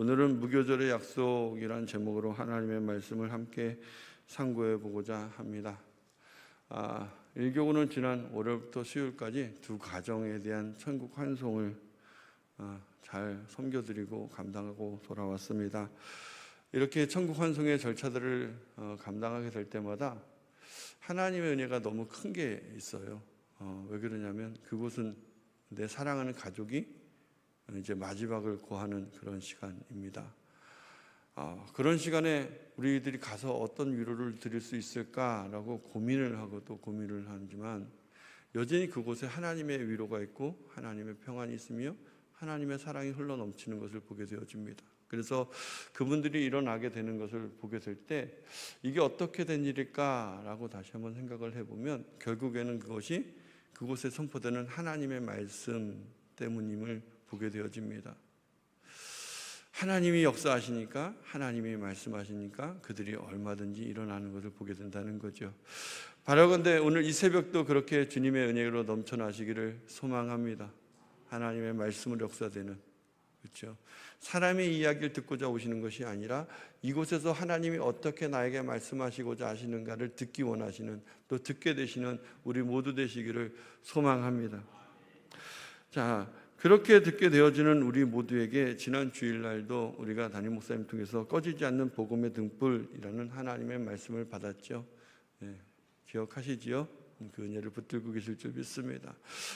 오늘은 무교절의 약속이란 제목으로 하나님의 말씀을 함께 상고해 보고자 합니다. 아, 일교구는 지난 월요일부터 수요일까지 두 가정에 대한 천국 환송을 아, 잘 섬겨드리고 감당하고 돌아왔습니다. 이렇게 천국 환송의 절차들을 어, 감당하게 될 때마다 하나님의 은혜가 너무 큰 게 있어요. 어, 왜 그러냐면 그곳은 내 사랑하는 가족이 이제 마지막을 고하는 그런 시간입니다. 어, 그런 시간에 우리들이 가서 어떤 위로를 드릴 수 있을까라고 고민을 하고 또 고민을 하지만 여전히 그곳에 하나님의 위로가 있고 하나님의 평안이 있으며 하나님의 사랑이 흘러 넘치는 것을 보게 되어집니다. 그래서 그분들이 일어나게 되는 것을 보게 될 때 이게 어떻게 된 일일까라고 다시 한번 생각을 해보면 결국에는 그것이 그곳에 선포되는 하나님의 말씀 때문임을 보게 되어집니다. 하나님이 역사하시니까 하나님이 말씀하시니까 그들이 얼마든지 일어나는 것을 보게 된다는 거죠. 바라건대 오늘 이 새벽도 그렇게 주님의 은혜로 넘쳐나시기를 소망합니다. 하나님의 말씀을 역사되는 그렇죠. 사람의 이야기를 듣고자 오시는 것이 아니라 이곳에서 하나님이 어떻게 나에게 말씀하시고자 하시는가를 듣기 원하시는 또 듣게 되시는 우리 모두 되시기를 소망합니다. 자, 그렇게 듣게 되어지는 우리 모두에게 지난 주일날도 우리가 담임 목사님 통해서 꺼지지 않는 복음의 등불이라는 하나님의 말씀을 받았죠. 예, 기억하시지요? 그 은혜를 붙들고 계실 줄 믿습니다.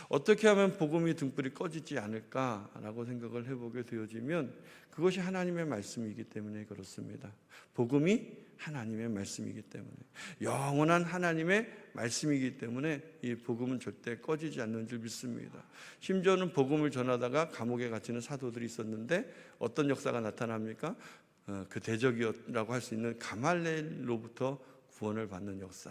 어떻게 하면 복음이 등불이 꺼지지 않을까라고 생각을 해보게 되어지면 그것이 하나님의 말씀이기 때문에 그렇습니다. 복음이 하나님의 말씀이기 때문에 영원한 하나님의 말씀이기 때문에 이 복음은 절대 꺼지지 않는 줄 믿습니다. 심지어는 복음을 전하다가 감옥에 갇히는 사도들이 있었는데 어떤 역사가 나타납니까? 어, 그 대적이라고 할 수 있는 가말렐로부터 구원을 받는 역사.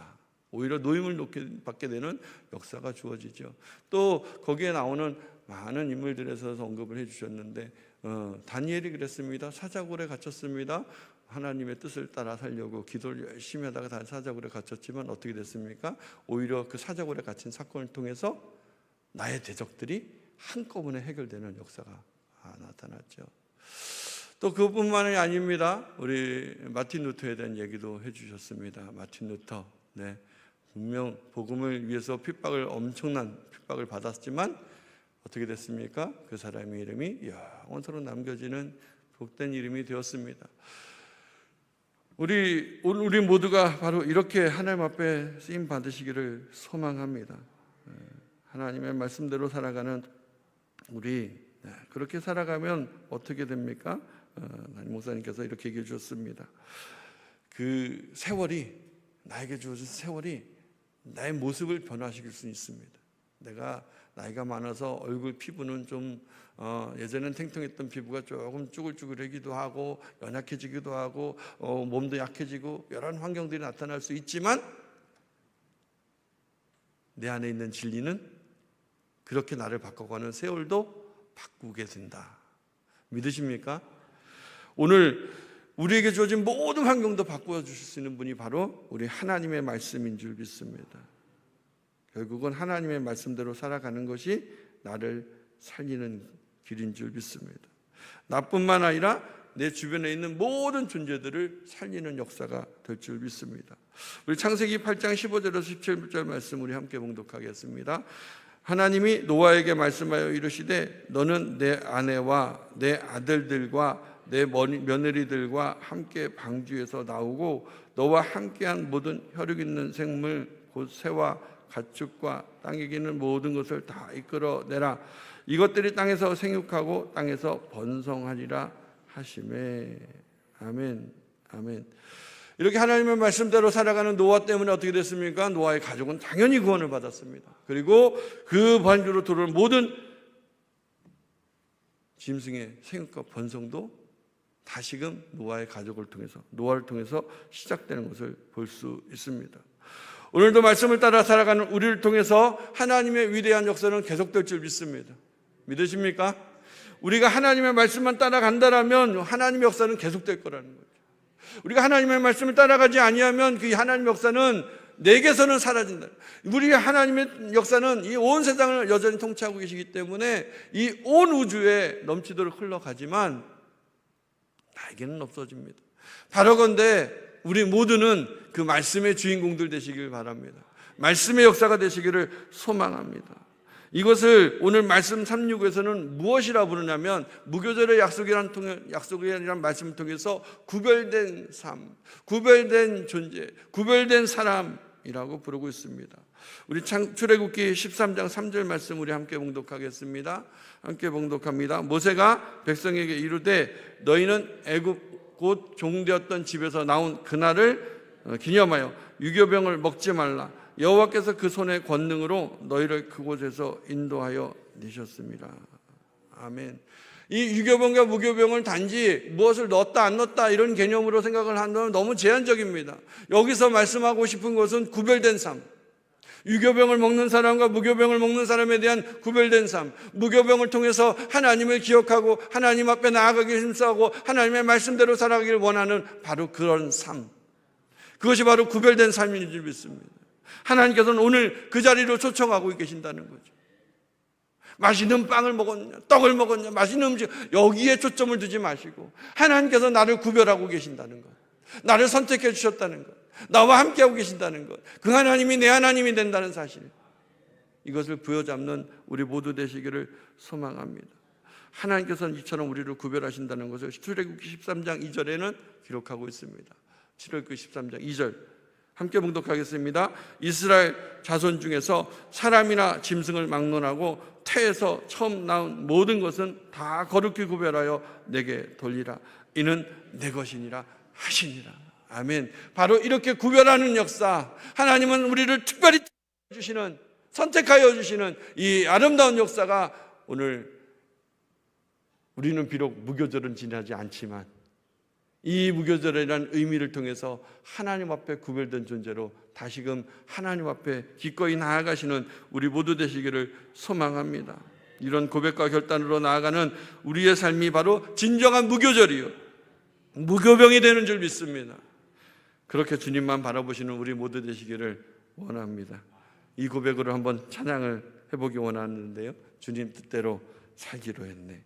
오히려 노임을 놓게, 받게 되는 역사가 주어지죠. 또 거기에 나오는 많은 인물들에서 언급을 해주셨는데 어, 다니엘이 그랬습니다. 사자굴에 갇혔습니다. 하나님의 뜻을 따라 살려고 기도를 열심히 하다가 다 사자굴에 갇혔지만 어떻게 됐습니까? 오히려 그 사자굴에 갇힌 사건을 통해서 나의 대적들이 한꺼번에 해결되는 역사가 아, 나타났죠. 또 그뿐만이 아닙니다. 우리 마틴 루터에 대한 얘기도 해주셨습니다. 마틴 루터, 네. 분명 복음을 위해서 핍박을 엄청난 핍박을 받았지만 어떻게 됐습니까? 그 사람의 이름이 영원토록 남겨지는 복된 이름이 되었습니다. 우리 우리 모두가 바로 이렇게 하나님 앞에 쓰임 받으시기를 소망합니다. 예, 하나님의 말씀대로 살아가는 우리 네, 그렇게 살아가면 어떻게 됩니까? 어, 목사님께서 이렇게 얘기해 주셨습니다. 그 세월이 나에게 주어진 세월이 나의 모습을 변화시킬 수 있습니다. 내가 나이가 많아서 얼굴 피부는 좀 어, 예전엔 탱탱했던 피부가 조금 쭈글쭈글하기도 하고 연약해지기도 하고 어, 몸도 약해지고 여러 환경들이 나타날 수 있지만 내 안에 있는 진리는 그렇게 나를 바꿔가는 세월도 바꾸게 된다. 믿으십니까? 오늘 우리에게 주어진 모든 환경도 바꾸어 주실 수 있는 분이 바로 우리 하나님의 말씀인 줄 믿습니다. 결국은 하나님의 말씀대로 살아가는 것이 나를 살리는 길인 줄 믿습니다. 나뿐만 아니라 내 주변에 있는 모든 존재들을 살리는 역사가 될 줄 믿습니다. 우리 창세기 8장 15절에서 17절 말씀 우리 함께 봉독하겠습니다. 하나님이 노아에게 말씀하여 이르시되 너는 내 아내와 내 아들들과 내 며느리들과 함께 방주에서 나오고 너와 함께한 모든 혈육 있는 생물 곧 새와 가축과 땅에 기는 모든 것을 다 이끌어내라 이것들이 땅에서 생육하고 땅에서 번성하리라 하심에 아멘 아멘 이렇게 하나님의 말씀대로 살아가는 노아 때문에 어떻게 됐습니까? 노아의 가족은 당연히 구원을 받았습니다. 그리고 그 반주로 들어올 모든 짐승의 생육과 번성도 다시금 노아의 가족을 통해서 노아를 통해서 시작되는 것을 볼 수 있습니다. 오늘도 말씀을 따라 살아가는 우리를 통해서 하나님의 위대한 역사는 계속될 줄 믿습니다. 믿으십니까? 우리가 하나님의 말씀만 따라간다라면 하나님의 역사는 계속될 거라는 거죠. 우리가 하나님의 말씀을 따라가지 아니하면 그 하나님의 역사는 내게서는 사라진다. 우리 하나님의 역사는 이 온 세상을 여전히 통치하고 계시기 때문에 이 온 우주에 넘치도록 흘러가지만 나에게는 없어집니다. 바로건대 우리 모두는 그 말씀의 주인공들 되시길 바랍니다. 말씀의 역사가 되시기를 소망합니다. 이것을 오늘 말씀 36에서는 무엇이라 부르냐면 무교절의 약속이란 통해 약속이라는 말씀을 통해서 구별된 삶, 구별된 존재, 구별된 사람이라고 부르고 있습니다. 우리 창 출애굽기 13장 3절 말씀 우리 함께 봉독하겠습니다. 함께 봉독합니다. 모세가 백성에게 이르되 너희는 애굽 곧 종되었던 집에서 나온 그날을 어, 기념하여 유교병을 먹지 말라. 여호와께서 그 손의 권능으로 너희를 그곳에서 인도하여 내셨습니다. 아멘. 이 유교병과 무교병을 단지 무엇을 넣었다 안 넣었다 이런 개념으로 생각을 한다면 너무 제한적입니다. 여기서 말씀하고 싶은 것은 구별된 삶. 유교병을 먹는 사람과 무교병을 먹는 사람에 대한 구별된 삶. 무교병을 통해서 하나님을 기억하고 하나님 앞에 나아가기 힘싸고 하나님의 말씀대로 살아가기를 원하는 바로 그런 삶. 그것이 바로 구별된 삶인 줄 믿습니다. 하나님께서는 오늘 그 자리로 초청하고 계신다는 거죠. 맛있는 빵을 먹었냐, 떡을 먹었냐, 맛있는 음식, 여기에 초점을 두지 마시고, 하나님께서 나를 구별하고 계신다는 것, 나를 선택해 주셨다는 것, 나와 함께하고 계신다는 것, 그 하나님이 내 하나님이 된다는 사실, 이것을 부여잡는 우리 모두 되시기를 소망합니다. 하나님께서는 이처럼 우리를 구별하신다는 것을 출애굽기 13장 2절에는 기록하고 있습니다. 출애굽기 13장 2절 함께 봉독하겠습니다. 이스라엘 자손 중에서 사람이나 짐승을 막론하고 태에서 처음 나온 모든 것은 다 거룩히 구별하여 내게 돌리라. 이는 내 것이니라 하시니라. 아멘. 바로 이렇게 구별하는 역사. 하나님은 우리를 특별히 주시는 선택하여 주시는 이 아름다운 역사가 오늘 우리는 비록 무교절은 지나지 않지만 이 무교절이라는 의미를 통해서 하나님 앞에 구별된 존재로 다시금 하나님 앞에 기꺼이 나아가시는 우리 모두 되시기를 소망합니다. 이런 고백과 결단으로 나아가는 우리의 삶이 바로 진정한 무교절이요. 무교병이 되는 줄 믿습니다. 그렇게 주님만 바라보시는 우리 모두 되시기를 원합니다. 이 고백으로 한번 찬양을 해보기 원하는데요. 주님 뜻대로 살기로 했네.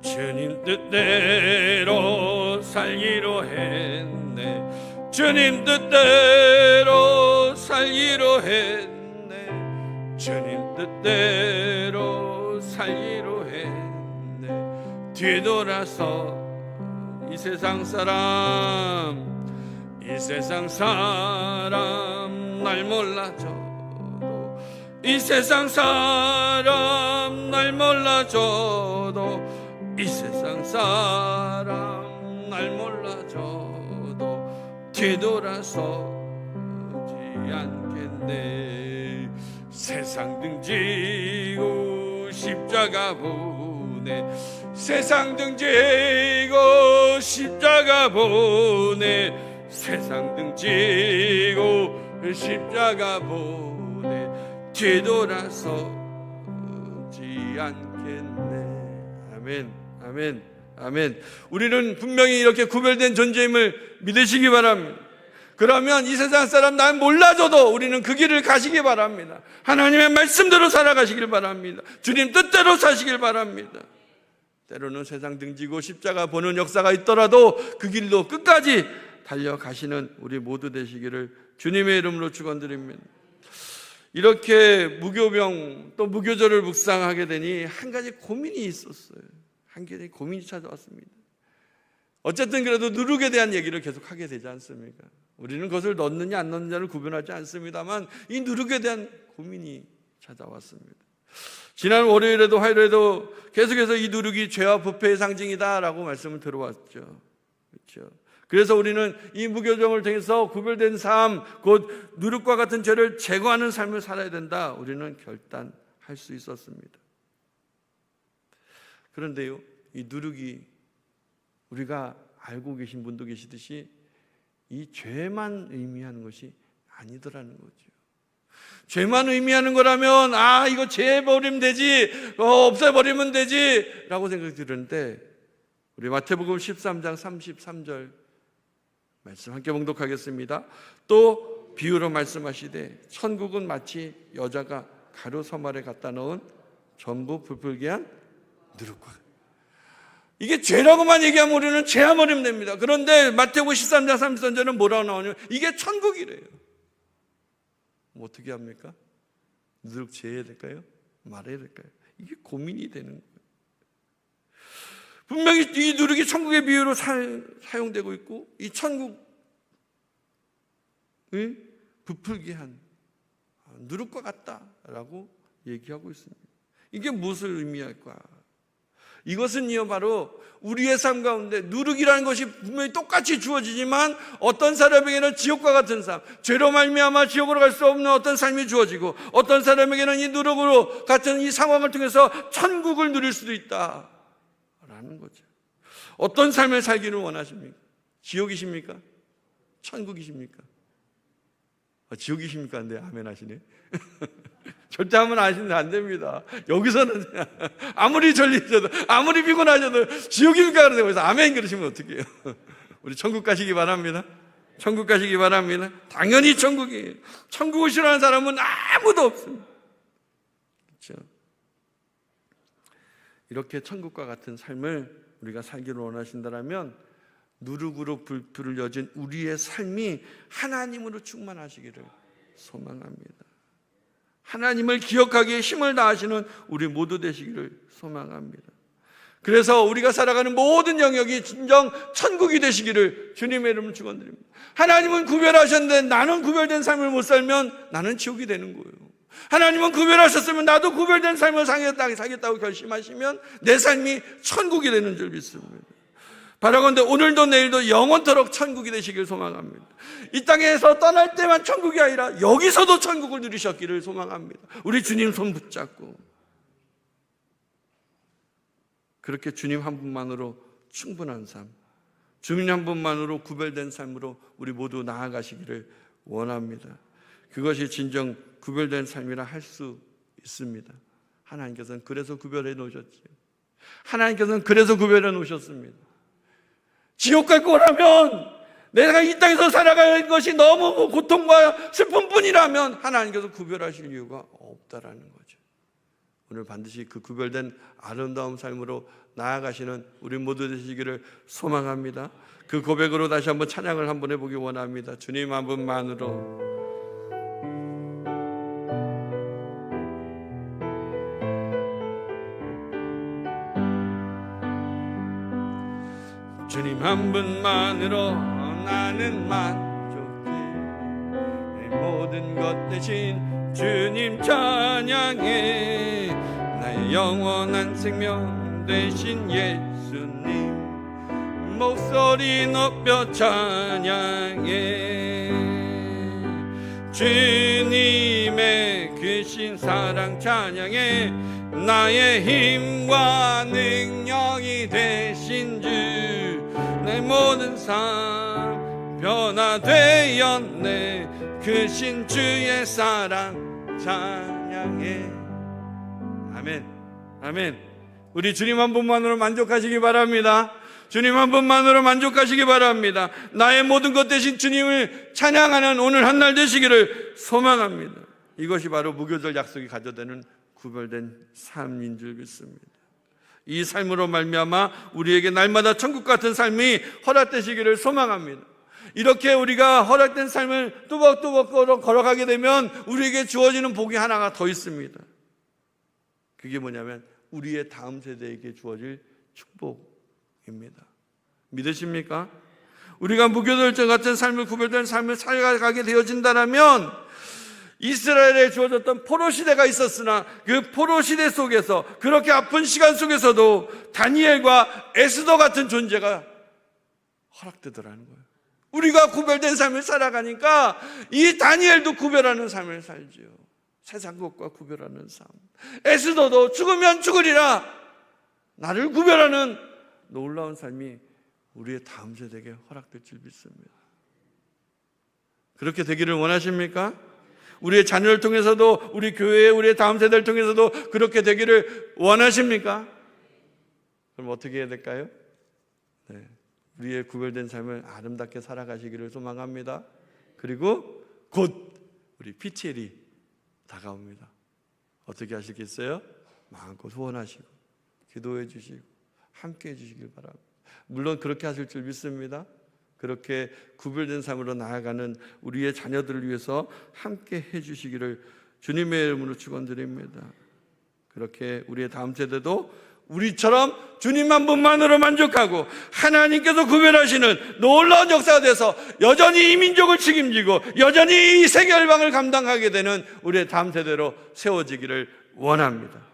주님 뜻대로 살기로 했네 주님 뜻대로 살기로 했네 주님 뜻대로 살기로 했네 뒤돌아서 이 세상 사람 이 세상 사람 날 몰라줘도 이 세상 사람 날 몰라줘도 이 세상 사람 날 몰라줘도 뒤돌아서지 않겠네. 세상 등지고 십자가 보 내 세상 등지고 십자가 보내 세상 등지고 십자가 보내 뒤돌아서지 않겠네 아멘 아멘, 아멘. 우리는 분명히 이렇게 구별된 존재임을 믿으시기 바랍니다. 그러면 이 세상 사람 난 몰라줘도 우리는 그 길을 가시기 바랍니다. 하나님의 말씀대로 살아가시길 바랍니다. 주님 뜻대로 사시길 바랍니다. 때로는 세상 등지고 십자가 보는 역사가 있더라도 그 길로 끝까지 달려가시는 우리 모두 되시기를 주님의 이름으로 축원드립니다. 이렇게 무교병 또 무교절을 묵상하게 되니 한 가지 고민이 있었어요. 한결의 고민이 찾아왔습니다. 어쨌든 그래도 누룩에 대한 얘기를 계속 하게 되지 않습니까? 우리는 그것을 넣느냐 안 넣느냐를 구분하지 않습니다만 이 누룩에 대한 고민이 찾아왔습니다. 지난 월요일에도 화요일에도 계속해서 이 누룩이 죄와 부패의 상징이다라고 말씀을 들어왔죠. 그렇죠. 그래서 우리는 이 무교정을 통해서 구별된 삶, 곧 누룩과 같은 죄를 제거하는 삶을 살아야 된다. 우리는 결단할 수 있었습니다. 그런데요, 이 누룩이 우리가 알고 계신 분도 계시듯이 이 죄만 의미하는 것이 아니더라는 거죠. 죄만 의미하는 거라면 아 이거 죄 버리면 되지 어, 없애버리면 되지 라고 생각이 드는데 우리 마태복음 13장 33절 말씀 함께 봉독하겠습니다 또 비유로 말씀하시되 천국은 마치 여자가 가루 서말에 갖다 넣은 전부 불풀기한 누룩과 이게 죄라고만 얘기하면 우리는 버리면 됩니다. 그런데 마태복음 13장 33절은 뭐라고 나오냐면 이게 천국이래요. 뭐 어떻게 합니까? 누룩 죄해야 될까요? 말해야 될까요? 이게 고민이 되는 거예요. 분명히 이 누룩이 천국의 비유로 사, 사용되고 있고 이 천국을 부풀게 한 누룩과 같다라고 얘기하고 있습니다. 이게 무엇을 의미할까? 이것은요 바로 우리의 삶 가운데 누룩이라는 것이 분명히 똑같이 주어지지만 어떤 사람에게는 지옥과 같은 삶, 죄로 말미암아 지옥으로 갈 수 없는 어떤 삶이 주어지고 어떤 사람에게는 이 누룩으로 같은 이 상황을 통해서 천국을 누릴 수도 있다 라는 거죠. 어떤 삶을 살기를 원하십니까? 지옥이십니까? 천국이십니까? 아, 지옥이십니까? 근데 아멘 하시네. 절대 하면 아시면 안 됩니다. 여기서는 아무리 졸리셔도 아무리 피곤하셔도 지옥입니까? 그러는데 거기서 아멘 그러시면 어떡해요? 우리 천국 가시기 바랍니다. 천국 가시기 바랍니다. 당연히 천국이에요. 천국을 싫어하는 사람은 아무도 없습니다. 그렇죠? 이렇게 천국과 같은 삶을 우리가 살기를 원하신다면 누룩으로 불풀을 여진 우리의 삶이 하나님으로 충만하시기를 소망합니다. 하나님을 기억하기에 힘을 다하시는 우리 모두 되시기를 소망합니다. 그래서 우리가 살아가는 모든 영역이 진정 천국이 되시기를 주님의 이름으로 축원드립니다. 하나님은 구별하셨는데 나는 구별된 삶을 못 살면 나는 지옥이 되는 거예요. 하나님은 구별하셨으면 나도 구별된 삶을 살겠다, 살겠다고 결심하시면 내 삶이 천국이 되는 줄 믿습니다. 바라건대 오늘도 내일도 영원토록 천국이 되시길 소망합니다. 이 땅에서 떠날 때만 천국이 아니라 여기서도 천국을 누리셨기를 소망합니다. 우리 주님 손 붙잡고 그렇게 주님 한 분만으로 충분한 삶, 주님 한 분만으로 구별된 삶으로 우리 모두 나아가시기를 원합니다. 그것이 진정 구별된 삶이라 할 수 있습니다. 하나님께서는 그래서 구별해 놓으셨지요. 하나님께서는 그래서 구별해 놓으셨습니다. 지옥 갈 거라면 내가 이 땅에서 살아갈 것이 너무 고통과 슬픔 뿐이라면 하나님께서 구별하실 이유가 없다라는 거죠. 오늘 반드시 그 구별된 아름다운 삶으로 나아가시는 우리 모두 되시기를 소망합니다. 그 고백으로 다시 한번 찬양을 한번 해보기 원합니다. 주님 한 분만으로. 한 분만으로 나는 만족해. 내 모든 것 대신 주님 찬양해. 나의 영원한 생명 대신 예수님. 목소리 높여 찬양해. 주님의 크신 사랑 찬양해. 나의 힘과 능력이 주 내 모든 삶 변화되었네. 크신 주의 사랑 찬양해. 아멘. 아멘. 우리 주님 한 분만으로 만족하시기 바랍니다. 주님 한 분만으로 만족하시기 바랍니다. 나의 모든 것 대신 주님을 찬양하는 오늘 한 날 되시기를 소망합니다. 이것이 바로 무교절 약속이 가져되는 구별된 삶인 줄 믿습니다 이 삶으로 말미암아 우리에게 날마다 천국 같은 삶이 허락되시기를 소망합니다. 이렇게 우리가 허락된 삶을 뚜벅뚜벅 걸어가게 되면 우리에게 주어지는 복이 하나가 더 있습니다. 그게 뭐냐면 우리의 다음 세대에게 주어질 축복입니다. 믿으십니까? 우리가 무교절자 같은 삶을 구별된 삶을 살아가게 되어진다면 이스라엘에 주어졌던 포로 시대가 있었으나 그 포로 시대 속에서 그렇게 아픈 시간 속에서도 다니엘과 에스더 같은 존재가 허락되더라는 거예요. 우리가 구별된 삶을 살아가니까 이 다니엘도 구별하는 삶을 살지요. 세상 것과 구별하는 삶. 에스더도 죽으면 죽으리라 나를 구별하는 놀라운 삶이 우리의 다음 세대에게 허락될 줄 믿습니다. 그렇게 되기를 원하십니까? 우리의 자녀를 통해서도 우리 교회 우리의 다음 세대를 통해서도 그렇게 되기를 원하십니까? 그럼 어떻게 해야 될까요? 네. 우리의 구별된 삶을 아름답게 살아가시기를 소망합니다. 그리고 곧 우리 피치엘이 다가옵니다. 어떻게 하시겠어요? 마음껏 후원하시고 기도해 주시고 함께 해 주시길 바랍니다. 물론 그렇게 하실 줄 믿습니다. 그렇게 구별된 삶으로 나아가는 우리의 자녀들을 위해서 함께 해 주시기를 주님의 이름으로 축원드립니다. 그렇게 우리의 다음 세대도 우리처럼 주님 한 분만으로 만족하고 하나님께서 구별하시는 놀라운 역사가 돼서 여전히 이 민족을 책임지고 여전히 이 세계 열방을 감당하게 되는 우리의 다음 세대로 세워지기를 원합니다.